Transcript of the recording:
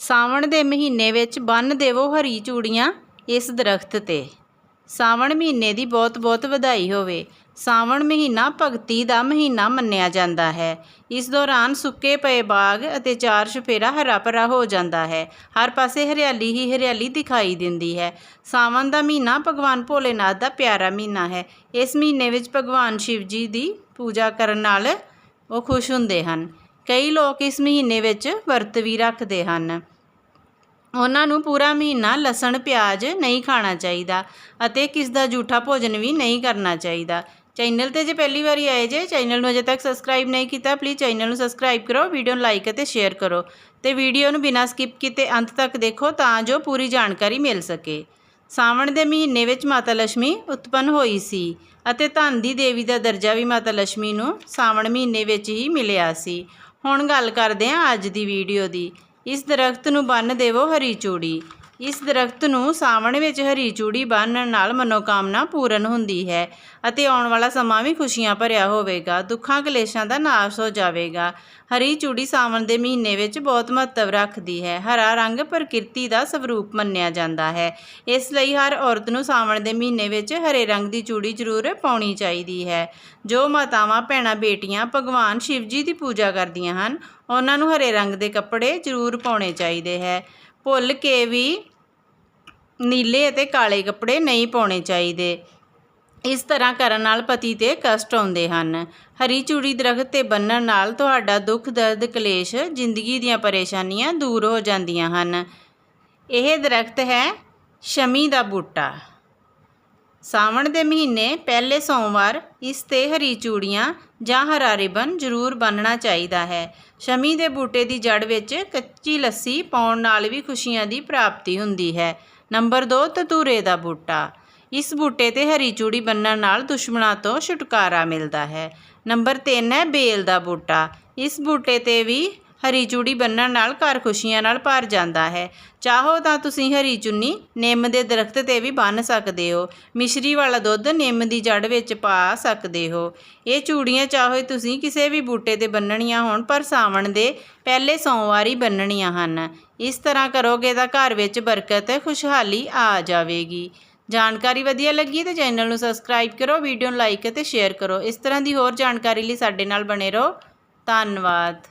ਸਾਵਣ ਦੇ ਮਹੀਨੇ ਵਿੱਚ ਬੰਨ ਦੇਵੋ ਹਰੀ ਚੂੜੀਆਂ ਇਸ ਦਰਖਤ ਤੇ। ਸਾਵਣ ਮਹੀਨੇ ਦੀ ਬਹੁਤ ਬਹੁਤ ਵਧਾਈ ਹੋਵੇ। ਸਾਵਣ ਮਹੀਨਾ ਭਗਤੀ ਦਾ ਮਹੀਨਾ ਮੰਨਿਆ ਜਾਂਦਾ ਹੈ। ਇਸ ਦੌਰਾਨ ਸੁੱਕੇ ਪਏ ਬਾਗ ਅਤੇ ਚਾਰ ਚੁਫੇਰਾ ਹਰਾ ਭਰਾ ਹੋ ਜਾਂਦਾ ਹੈ। ਹਰ ਪਾਸੇ ਹਰਿਆਲੀ ਹੀ ਹਰਿਆਲੀ ਦਿਖਾਈ ਦਿੰਦੀ ਹੈ। ਸਾਵਣ ਦਾ ਮਹੀਨਾ ਭਗਵਾਨ ਭੋਲੇਨਾਥ ਦਾ ਪਿਆਰਾ ਮਹੀਨਾ ਹੈ। ਇਸ ਮਹੀਨੇ ਵਿੱਚ ਭਗਵਾਨ ਸ਼ਿਵ ਜੀ ਦੀ ਪੂਜਾ ਕਰਨ ਨਾਲ ਉਹ ਖੁਸ਼ ਹੁੰਦੇ ਹਨ। ਕਈ ਲੋਕ ਇਸ ਮਹੀਨੇ ਵਿੱਚ ਵਰਤ ਵੀ ਰੱਖਦੇ ਹਨ। ਉਹਨਾਂ ਨੂੰ ਪੂਰਾ ਮਹੀਨਾ ਲਸਣ, ਪਿਆਜ਼ ਨਹੀਂ ਖਾਣਾ ਚਾਹੀਦਾ ਅਤੇ ਕਿਸ ਦਾ ਝੂਠਾ ਭੋਜਨ ਵੀ ਨਹੀਂ ਕਰਨਾ ਚਾਹੀਦਾ। ਚੈਨਲ ਤੇ ਜੇ ਪਹਿਲੀ ਵਾਰੀ ਆਏ ਜੇ, ਚੈਨਲ ਨੂੰ ਅਜੇ ਤੱਕ ਸਬਸਕ੍ਰਾਈਬ ਨਹੀਂ ਕੀਤਾ ਪਲੀਜ਼ ਚੈਨਲ ਨੂੰ ਸਬਸਕ੍ਰਾਈਬ ਕਰੋ ਵੀਡੀਓ ਨੂੰ ਲਾਈਕ ਅਤੇ ਸ਼ੇਅਰ ਕਰੋ ਤੇ ਵੀਡੀਓ ਨੂੰ ਬਿਨਾਂ ਸਕਿਪ ਕੀਤੇ ਅੰਤ ਤੱਕ ਦੇਖੋ ਤਾਂ ਜੋ ਪੂਰੀ ਜਾਣਕਾਰੀ ਮਿਲ ਸਕੇ। ਸਾਵਣ ਦੇ ਮਹੀਨੇ ਵਿੱਚ ਮਾਤਾ ਲక్ష్ਮੀ ਉਤਪੰਨ ਹੋਈ ਸੀ ਅਤੇ ਧਨ ਦੀ ਦੇਵੀ ਦਾ ਦਰਜਾ ਵੀ ਮਾਤਾ ਲక్ష్ਮੀ ਨੂੰ ਸਾਵਣ ਮਹੀਨੇ ਵਿੱਚ ਹੀ ਮਿਲਿਆ ਸੀ। ਹੁਣ ਗੱਲ ਕਰਦੇ ਹਾਂ ਅੱਜ ਦੀ ਵੀਡੀਓ ਦੀ। ਇਸ ਦਰਖਤ ਨੂੰ ਬੰਨ ਦੇਵੋ ਹਰੀ ਚੂੜੀ। ਇਸ ਦਰਖਤ ਨੂੰ ਸਾਵਣ ਵਿੱਚ ਹਰੀ ਚੂੜੀ ਬੰਨ੍ਹਣ ਨਾਲ ਮਨੋਕਾਮਨਾ ਪੂਰਨ ਹੁੰਦੀ ਹੈ ਅਤੇ ਆਉਣ ਵਾਲਾ ਸਮਾਂ ਵੀ ਖੁਸ਼ੀਆਂ ਭਰਿਆ ਹੋਵੇਗਾ, ਦੁੱਖਾਂ ਕਲੇਸ਼ਾਂ ਦਾ ਨਾਸ਼ ਹੋ ਜਾਵੇਗਾ। ਹਰੀ ਚੂੜੀ ਸਾਵਣ ਦੇ ਮਹੀਨੇ ਵਿੱਚ ਬਹੁਤ ਮਹੱਤਵ ਰੱਖਦੀ ਹੈ। ਹਰਾ ਰੰਗ ਪ੍ਰਕਿਰਤੀ ਦਾ ਸਵਰੂਪ ਮੰਨਿਆ ਜਾਂਦਾ ਹੈ। ਇਸ ਲਈ ਹਰ ਔਰਤ ਨੂੰ ਸਾਵਣ ਦੇ ਮਹੀਨੇ ਵਿੱਚ ਹਰੇ ਰੰਗ ਦੀ ਚੂੜੀ ਜ਼ਰੂਰ ਪਾਉਣੀ ਚਾਹੀਦੀ ਹੈ। ਜੋ ਮਾਤਾਵਾਂ, ਭੈਣਾਂ, ਬੇਟੀਆਂ, ਭਗਵਾਨ ਸ਼ਿਵ ਜੀ ਦੀ ਪੂਜਾ ਕਰਦੀਆਂ ਹਨ, ਉਹਨਾਂ ਨੂੰ ਹਰੇ ਰੰਗ ਦੇ ਕੱਪੜੇ ਜ਼ਰੂਰ ਪਾਉਣੇ ਚਾਹੀਦੇ ਹੈ। ਭੁੱਲ ਕੇ ਵੀ ਨੀਲੇ ਅਤੇ ਕਾਲੇ ਕੱਪੜੇ ਨਹੀਂ ਪਾਉਣੇ ਚਾਹੀਦੇ। ਇਸ ਤਰ੍ਹਾਂ ਕਰਨ ਨਾਲ ਪਤੀ ਤੇ ਕਸ਼ਟ ਆਉਂਦੇ ਹਨ। ਹਰੀ ਚੂੜੀ ਦਰਖਤ ਤੇ ਬੰਨਣ ਨਾਲ ਤੁਹਾਡਾ ਦੁੱਖ, ਦਰਦ, ਕਲੇਸ਼ ਜ਼ਿੰਦਗੀ ਦੀਆਂ ਪਰੇਸ਼ਾਨੀਆਂ ਦੂਰ ਹੋ ਜਾਂਦੀਆਂ ਹਨ। ਇਹ ਦਰਖਤ ਹੈ ਸ਼ਮੀ ਦਾ ਬੂਟਾ। ਸਾਵਣ ਦੇ ਮਹੀਨੇ ਪਹਿਲੇ ਸੋਮਵਾਰ ਇਸ ਤੇ ਹਰੀ ਚੂੜੀਆਂ ਜਾਂ ਹਰਾ ਰਿਬਨ ਜ਼ਰੂਰ ਬੰਨਣਾ ਚਾਹੀਦਾ ਹੈ। ਸ਼ਮੀ ਦੇ ਬੂਟੇ ਦੀ ਜੜ ਵਿੱਚ ਕੱਚੀ ਲੱਸੀ ਪਾਉਣ ਨਾਲ ਵੀ ਖੁਸ਼ੀਆਂ ਦੀ ਪ੍ਰਾਪਤੀ ਹੁੰਦੀ ਹੈ। ਨੰਬਰ 2 ਤਤੂਰੇ ਦਾ ਬੂਟਾ। ਇਸ ਬੂਟੇ ਤੇ ਹਰੀ ਚੂੜੀ ਬੰਨਣ ਨਾਲ ਦੁਸ਼ਮਣਾਂ ਤੋਂ ਛੁਟਕਾਰਾ ਮਿਲਦਾ ਹੈ। ਨੰਬਰ 3 ਹੈ ਬੇਲ ਦਾ ਬੂਟਾ। ਇਸ ਬੂਟੇ ਤੇ ਵੀ ਹਰੀ ਚੂੜੀ ਬੰਨਣ ਨਾਲ ਘਰ ਖੁਸ਼ੀਆਂ ਨਾਲ ਭਰ ਜਾਂਦਾ ਹੈ। ਚਾਹੋ ਤਾਂ ਤੁਸੀਂ ਹਰੀ ਚੁੰਨੀ ਨਿੰਮ ਦੇ ਦਰਖਤ ਤੇ ਵੀ ਬੰਨ ਸਕਦੇ ਹੋ। ਮਿਸ਼ਰੀ ਵਾਲਾ ਦੁੱਧ ਨਿੰਮ ਦੀ ਜੜ ਵਿੱਚ ਪਾ ਸਕਦੇ ਹੋ। ਇਹ ਚੂੜੀਆਂ ਚਾਹੋ ਤੁਸੀਂ ਕਿਸੇ ਵੀ ਬੂਟੇ ਤੇ ਬੰਨਣੀਆਂ ਹੋਣ, ਪਰ ਸਾਵਣ ਦੇ ਪਹਿਲੇ ਸੋਮਵਾਰ ਹੀ ਬੰਨਣੀਆਂ ਹਨ। ਇਸ ਤਰ੍ਹਾਂ ਕਰੋਗੇ ਤਾਂ ਘਰ ਵਿੱਚ ਬਰਕਤ, ਖੁਸ਼ਹਾਲੀ ਆ ਜਾਵੇਗੀ। ਜਾਣਕਾਰੀ ਵਧੀਆ ਲੱਗੀ ਤਾਂ ਚੈਨਲ ਨੂੰ ਸਬਸਕ੍ਰਾਈਬ ਕਰੋ, ਵੀਡੀਓ ਨੂੰ ਲਾਈਕ ਅਤੇ ਸ਼ੇਅਰ ਕਰੋ। ਇਸ ਤਰ੍ਹਾਂ ਦੀ ਹੋਰ ਜਾਣਕਾਰੀ ਲਈ ਸਾਡੇ ਨਾਲ ਬਣੇ ਰਹੋ। ਧੰਨਵਾਦ।